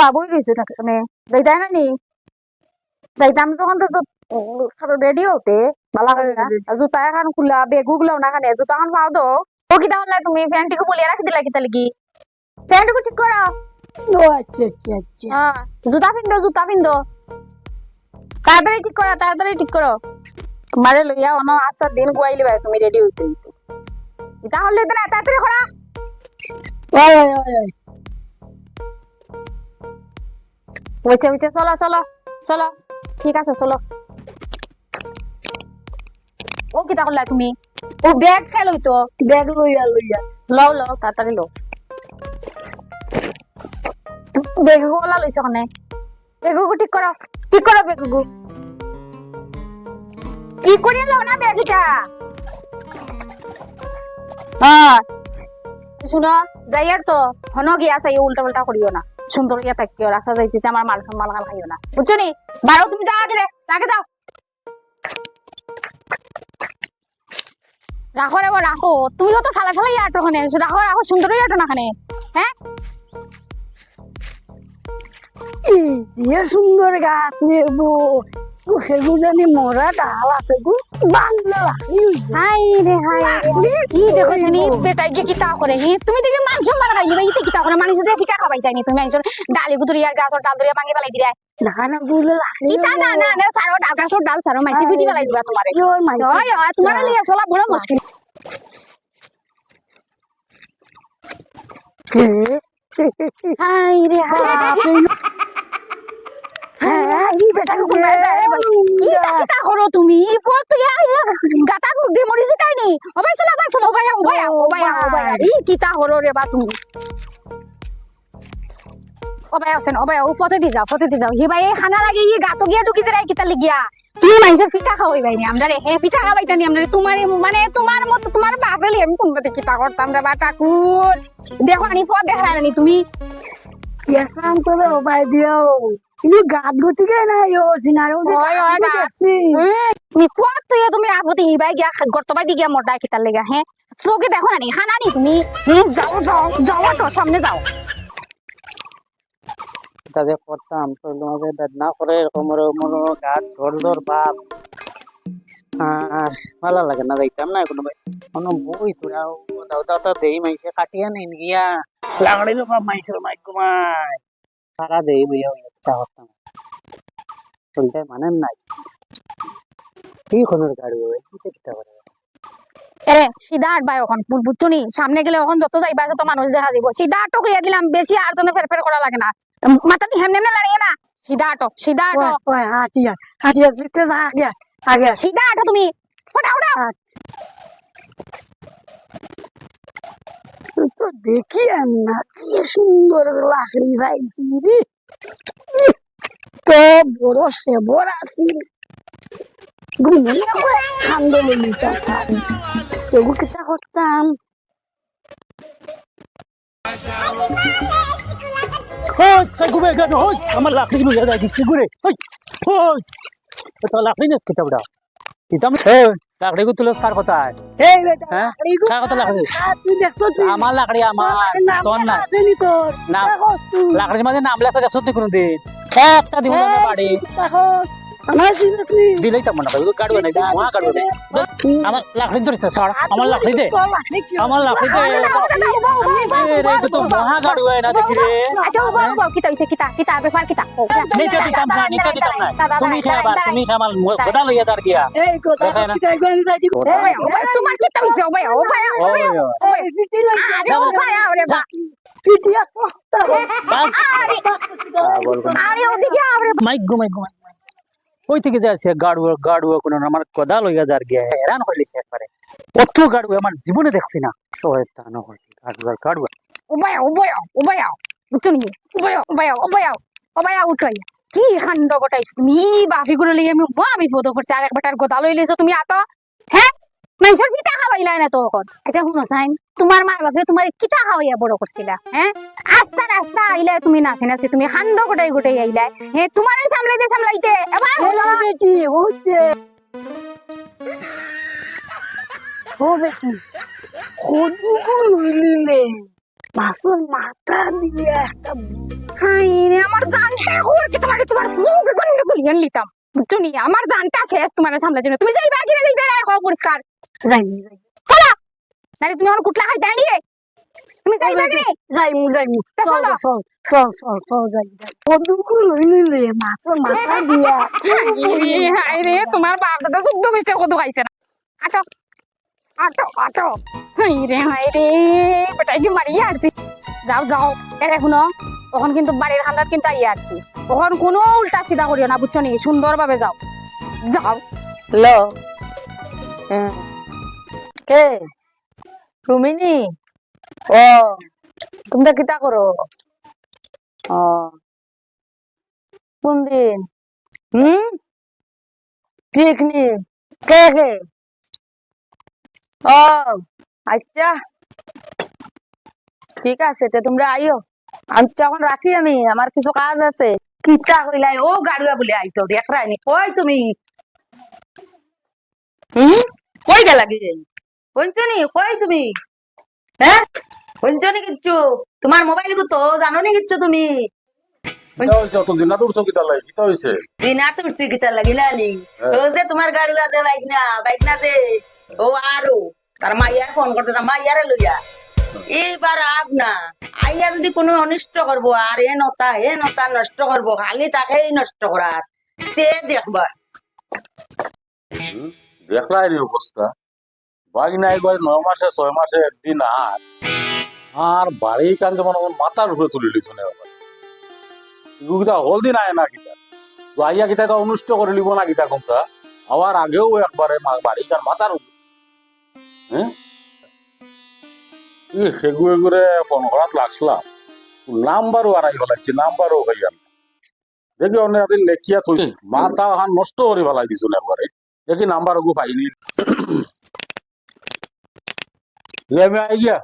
বাবুই রয়েছে মানে যাইতাই না নি? যাইতাম যখন তো রেডি হতে বালা জুতা এখন খুলা বেগু গুলাও না খানে জুতা এখন পাও দো ও কিতা হল্লা তুমি প্যান্টিকে বলিয়া রাখি দিলা কিতা লাগি? প্যান্টকে ঠিক করো ও আচ্ছা আচ্ছা আচ্ছা। হ্যাঁ জুতা পিন্ধো জুতা পিন্ধো। তাড়াতাড়ি ঠিক করো তাড়াতাড়ি ঠিক করো তোমারে লইয়া অন আস্তার দিন গুয়াইলি ভাই তুমি রেডি হইতে হইতে এটা হলে তো না তাড়াতাড়ি করা ওই ওই ওই ওই হইছে হইছে চলো চলো চলো। ঠিক আছে চলো। ও কিতা করলা তুমি ও ব্যাগ খেল হইতো ব্যাগ লইয়া লইয়া। লও লও তাড়াতাড়ি লও। বেগু ওলা লইছ কনে? বেগুগু ঠিক করো ঠিক করো বেগুগু কি করে লও না বেগটা হ্যাঁ শুনো যাইয়ার তো হন গিয়া চাই উল্টা পাল্টা করিও না। সুন্দর ইয়া থাকিও রাস্তা যাইতে আমার মাল সম্মান খাল খাইও না। বুঝছ নি? বারো, তুমি যা আগে আগে যাও। রাখো রে রাখো। তুমি তো ফালা ফালাই খানে রাখো রাখো না খানে হ্যাঁ? এই সুন্দর গাছ নেব। সেগুলো জানি মরা ডাল আছে গো। বাংলা হাই রে হাই কি দেখো জানি বেটাই গিয়ে কিতা করে হি? তুমি দেখি মাংস মারা খাই গিয়ে ইতে কিতা করে মানুষ যে কিতা খাবাই তাই তুমি মানুষের ডালি গুতুরি আর গাছর ডাল ধরিয়া ভাঙি ফেলাই দিরা না না গুলো কিতা না না না সারো ডাল গাছর ডাল সারো মাইছি পিটি ফেলাই দিবা তোমারে ওই ওই তোমার লিয়ে চলা বড় মুশকিল হাই রে হাই হ্যাঁ এই বেটাকে কোনবাই যায় রে ভাই কিতা কিতা করো করো খানা লাগে ই গাতো গিয়া ঢুকি যায় কিতা লাগিয়া তুমি মানুষের পিঠা খাওয়াই ভাই নি আমরা রে হে পিঠা খাওয়াইতা নি আমরা তোমার মানে তোমার মতো তোমার বাপরে আমি কোনবাতে কিতা করতাম রে বা ঠাকুর দেখো আনি পথ দেখা তুমি কেসাম তবে ওবাই দিও কিন্তু গাত নাই ও সিনারো গাছ। দেখছি তুমি পথ তুই তুমি আপত্তি হিবাই গিয়া গর্তবাই দি গিয়া মোটা কিতার লেগা হ্যাঁ চোখে দেখো না নি খানা নি তুমি যাও যাও যাও তো সামনে যাও। তাদের করতাম তো তোমাদের বেদনা করে এরকম এরকম গাছ ঝড় ঝড় ভাব আর ভালো লাগে না দেখতাম না কোনো কোনো বই তোরা দাও দাও তো দেই মাইসে কাটিয়া নিন গিয়া লাগাড়ি লোক মাইসের মাইক ঘুমায় সারা দেই বইয়া ইচ্ছা করতাম চলতে মানে নাই। কি খনের গাড়ি ওই কি চিন্তা করে এরে সিধা আটবাই এখন বুঝ- বুঝছ নি? সামনে গেলে এখন যত যাইবা যত মানুষ দেখা দিব। সিধা আটো করিয়া দিলাম বেশি আর জন্য ফের ফের করা লাগে না। মাথা দিয়ে হেমনে হেমনে লাড়িয়ে না? সিধা আটো সিধা আটো ওই ওই হাটিয়া হাটিয়া জিতে যা আগে আগে সিধা আটো তুমি। ফটা ফটা তো দেখি না, কি সুন্দর লাকড়ি পাইছি রে তো বড় সে বড় আছি তবু কিতা করতাম? হই ঘুমে আমার লাকড়ি লইয়া যাই কি ঘুরে হই তো লাকড়ি নেস কিতা বড়া কিতা হই লাকড়ি তুলে এই বেটা হ্যাঁ? লাকড়ি গো, কার কথা লাকড়ি? আর তুই দেখতো তুই? আমার লাকড়ি আমার। তোর না আসেনি তোর নাম। লাকড়ির মাঝে নাম লেখা দেখছ তুই কোনদিন। একটা দিব না বাড়ি। দেখো আমার সিনে তুই দিলেই তো মনে হয় গাড়ি নাই মহা গাড়ি নাই আমার লাকড়ি ধরিস ছাড় আমার লাকড়ি দে তোর লাকড়ি কি আমার লাকড়ি দে এ রে তো মহা গাড়ি হয় না দেখি রে আচ্ছা উবা উবা কিতা হইছে কিতা কিতা ব্যাপার কিতা নিতে দিতাম না নিতে দিতাম না তুমি খাবার তুমি খাবার গোদা লইয়া দাঁড় গিয়া এই কথা দেখায় না। কি তাই গনি যাইছি ওবাই ওবাই তোমার কিতা হইছে ওবাই ওবাই ওই ওই এই পিটি লইছি আরে ওবাই আরে বা পিটি আর কষ্ট আরে পাগল কোন আরে ওদিকে আরে মাইক গো মাইক গো মাইক ওই থেকে যাচ্ছে গাড়ুয়া গাড়ুয়া কোন আমার কোদা লইয়া যার গিয়া হেরান হইলিছে একবারে। অত গাড়ুয়া আমার জীবনে দেখছি না। তো তা না হয় গাড়ুয়া। গাড়ুয়া ওবাই ওবাই ওবাই বুঝছ নি ওবাই ওবাই ওবাই ওবাই উঠাই কি খান্ড গোটাই তুমি? বাফি করে লিয়ে আমি আমি বোধ করছি, আর একবার গোদা লই লিয়েছো তুমি আতো হ্যাঁ? মানুষের পিঠা খাওয়াইলা না তো এখন। আচ্ছা শুনো, সাইন। তোমার মা বাপে তোমার কিতা খাওয়াইয়া বড় করছিলা হ্যাঁ আস্তা রাস্তা আইলা তুমি নাচে নাচে তুমি খান্ড গোটাই গোটাই আইলা। হ্যাঁ তোমারই সামলাইতে সামলাইতে এবার হ্যালো বেটি হচ্ছে। ও বেটি খোদুকু লইলিলে মাছের মাথা দিয়ে একটা হাই রে আমার জান হ্যাঁ ওর কি তোমার তোমার সুখ গন্ডে গুলিয়ে নিতাম বুঝছ নি আমার জানটা শেষ তোমার জন্য তুমি যাইবা কি না যাইতে রাখো পরিষ্কার। যাইমু নারে তুমি আমার কুটলা খাই দেয়নি তুমি যাইবা কি যাইমু যাইমু তা চল চলো। চল চল চল চল যাই যাই। কদুকু লই লইলে মাছের মাথা দিয়া। হাই রে তোমার বাপ দাদা শুদ্ধ কইছে কত খাইছে না। আটো আটো আটো। হাই রে হাই রে বেটাই কি মারি আসছি যাও যাও। এরে শুনো তখন কিন্তু বাড়ির খান্দাত কিন্তু আইয়া আসছি তখন কোনো উল্টা সিধা করিও না বুঝছ নি? সুন্দর ভাবে যাও। যাও। হ্যালো। হ্যাঁ। কে রুমিনী ও, তোমরা কিতা করো? ও। কোন দিন হুম? ঠিক নি। আচ্ছা। ঠিক আছে তে, তোমরা আইও। আমি তো এখন রাখি আমি, আমার কিছু কাজ আছে। কিতা কইলাই? ও গাড়ুয়া বলে আইতো দেখ রাইনি কই তুমি? হুম? কই গেলা গিয়ে শুনছনি কই তুমি? হ্যাঁ? শুনছনি কিচ্ছু? তোমার মোবাইল তো জানো নি কিচ্ছু তুমি? হ্যাঁ। রোজ দে তোমার গাড়ি বাইক না বাইক না দে ও আরও তার মাইয়া ফোন করতে মাইয়ারে লইয়া। এইবার আব আইয়া যদি কোনো অনিষ্ট করব আর এ নতা এ নতা নষ্ট করব খালি তাকেই নষ্ট করার। তে দেখবা দেখলাই অবস্থা। নাই একবার নয় মাসে, ছয় মাসে একদিন আর। আর বাড়ি কান যেমন তুলে লিছ না এবার কিতা হলদি নাই না কিতা আইয়া কিতা করে লিব না কিতা আবার আগেও একবারে বাড়ি কান হ্যাঁ? ফোন করাত লাগছিলাম নাম্বারও আড়াই নাম্বারও দেখি অনেক দিন লেখিয়া তুই মাথা নষ্ট করে ফেলাই দিছো না একবারে। দেখি নাম্বার ওগু পাইনি લે મે આવી ગયા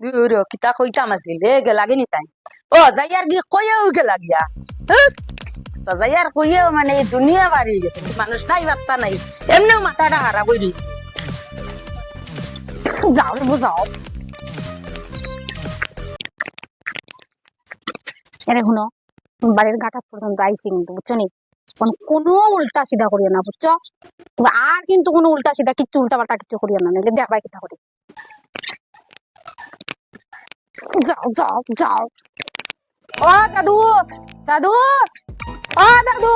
Duro, kita ko itamas lile, galagi ni tayo. Oh, zayar gi koyo galagi ya. তো যাইয়ার কইয়ে মানে এই দুনিয়া বাড়ি গেছে মানুষ নাই বার্তা নাই এমনিও মাথাটা খারাপ হয়ে রয়েছে যাও বোঝাও আরে শুনো বাড়ির গাঁটা পর্যন্ত আইসি কিন্তু বুঝছ নি কোনো উল্টা সিধা করিও না বুঝছ আর কিন্তু কোনো উল্টা সিধা কিচ্ছু উল্টা পাল্টা কিচ্ছু করিও না নাহলে দেখবাই কিতা করি। যাও যাও যাও। ও দাদু দাদু ও দাদু।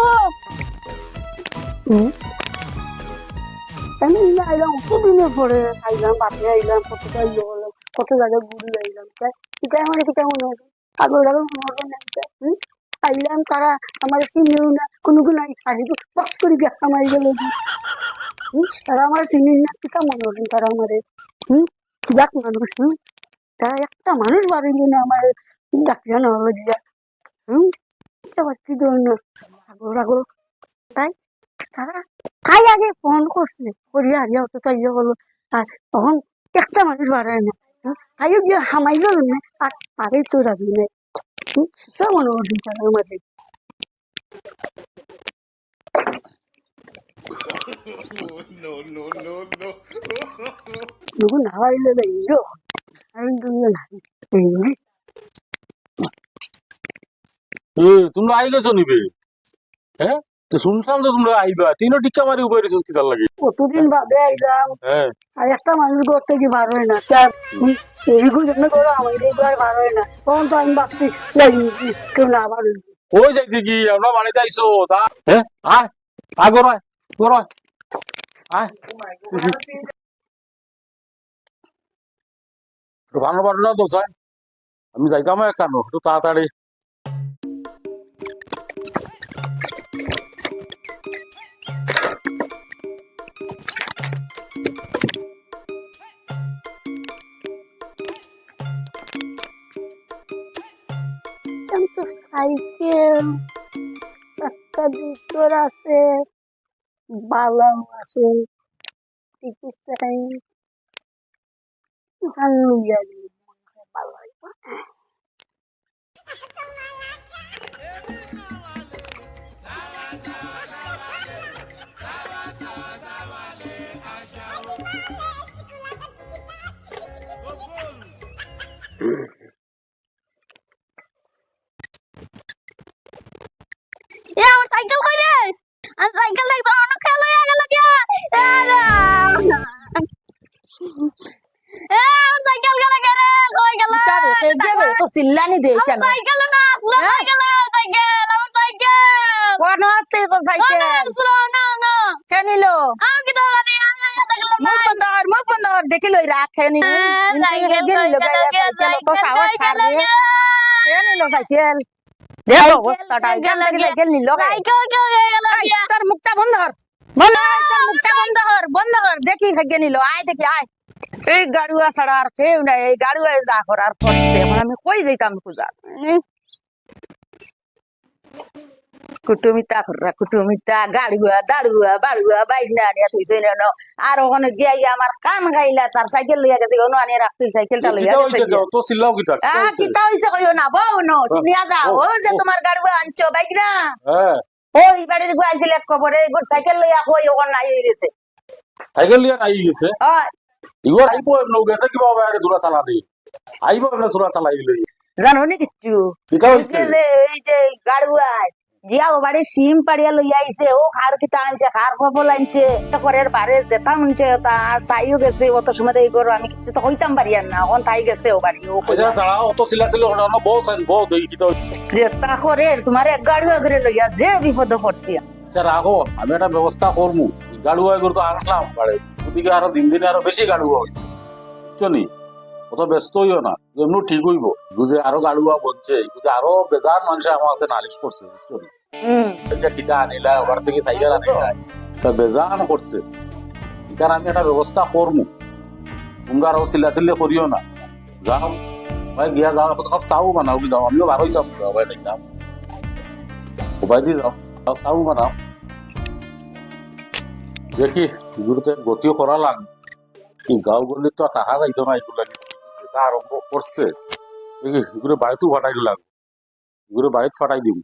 কত জায়গায় ঘুরে আইলাম তাই কিটা মনে না এটা, হুম? আইলাম তারা আমার চিনেও না কোনো কোনো আসি পক করে দেখা মারি গেল। তারা আমার চিনি না কিটা মনে হলেন তারা আমার। হুম, যাক মানুষ, হুম। তারা একটা মানুষ বাড়ির জন্য আমার ডাকিয়া না হলো দিয়া হুম আবার কি ধরনের আগর আগর তাই তারা তাই আগে ফোন করছে। করিয়া হারিয়া হতো, তাই হলো আর তখন একটা মানুষ বাড়ায় না তাইও গিয়ে হামাইল না। আর তারই তো রাজি নেই। काय म्हणून तुमच्या घरामध्ये 누구 나와 있는데 이거 다른 분은 아니네. 예, तुम्हाला आईलच नाही बे हे তো শুনছিলাম তো তোমরা আইবা। তিনও টিক্কা মারি উপরে রেছো কিতার লাগে? কতদিন বাদে আইলাম। হ্যাঁ। আর একটা মানুষ ঘর থেকে বার হয় না। এইগুলো জন্য করো আমার এগুলো বার হয় না। তখন তো আমি ভাবছি কেউ না বার হইবে। ওই যাইতে কি আমরা বাড়িতে আইছো তা? হ্যাঁ? আয় আয় ভালো না তো চাই। আমি যাইতাম কেন একটু তাড়াতাড়ি। সাইকেল একটা জুতোর আছে বালাও আছে টিকিট চাই ভালো চিল্লানি দে কেন? সাইকেল না আপনার হ্যাঁ? সাইকেল সাইকেল আমার সাইকেল কোন হতে তো সাইকেল না না কে নিলো? আমি কি আমি সাইকেল মুখ বন্ধ কর মুখ বন্ধ কর দেখি লই রাখে নি সাইকেল কে নিলো? কই গেল সাইকেল তো সাহস সাইকেল ছাড়বে কে নিলো সাইকেল? দেখো অবস্থাটা সাইকেল নিলো সাইকেল কে গেল তোর মুখটা বন্ধ কর। বন্ধ তোর মুখটা বন্ধ কর। বন্ধ কর দেখি সাইকেল নিলো। আয় দেখি আয়। এই গাড়ুয়া ছাড়া আর কেউ নাই এই গাড়ুয়া যা করার করছে। এখন আমি কই যাইতাম পূজা? কুটুমিতা কররা কুটুমিতা গাড়ুয়া দাড়ুয়া বাড়ুয়া বাইক না আনিয়া থইছে না আর ওখানে গিয়া আমার কান গাইলা তার সাইকেল লইয়া গেছে কোনো আনিয়া রাখতে সাইকেলটা লইয়া গেছে তো চিল্লাও কিতা? কিতা আহ, হইছে? কইও না বউ ন শুনিয়া যাও। ও, যে। তোমার গাড়ুয়া আনছো বাইক না হ্যাঁ। ওই বাড়ির গুয়াইছিল এক খবরে এগুলো সাইকেল লইয়া কই ওখানে নাই হয়ে গেছে। সাইকেল লিয়ে আই গেছে? হয়। ইগো আইব এমন গেছে কিবা বাইরে দূরা চালা দি। আইব এমন দূরা চালাই গেলে জানো নি কিচ্ছু? ওই হইছে? যে এই যে গিয়া সিম পাড়িয়া লইয়া আইছে ও খার কিতা আনছে খার ফফল আনছে তারপরে বাড়ি যেতাম আনছে তা তাইও গেছে অত সময় এই করো আমি কিছু তো কইতাম পারি আর না এখন তাই গেছে ও বাড়ি ও আচ্ছা তারা অত চিল্লা চিল্লি হলো না সাইন দেই হইছে? তা করে তোমার এক গাড়ুয়া করে লইয়া যে বিপদ পড়ছি। আচ্ছা রাখো আমি একটা ব্যবস্থা করব গাড়ুয়া এগুলো তো আনলাম বাড়ে ওদিকে আরও দিন দিনে আরও বেশি গাড়ুয়া হয়েছে বুঝছনি অত ব্যস্ত হইও না এমনি ঠিক হইব বুঝে আরও গাড়ুয়া বলছে বুঝে আরও বেজার মানুষ আমার আছে নালিশ করছে আনিলা থেকে সাইকেল আনিলা তা বেজান করছে এখানে আমি একটা ব্যবস্থা করব তোমরা আরও চিল্লা চিল্লি করিও না। যাও ভাই গিয়া যাও সব চাও বানাও যাও আমিও ভাই উপায় দিয়ে যাও চাও বানাও দেখি এগুলোতে গতিও করা লাগবে। কি গাঁও গলি তো টাকা যাইতো না এগুলো যেটা আরম্ভ করছে এগুলো বাড়িতেও ফাটাই লাগবে। এগুলো বাড়িতে ফাটাই দিব।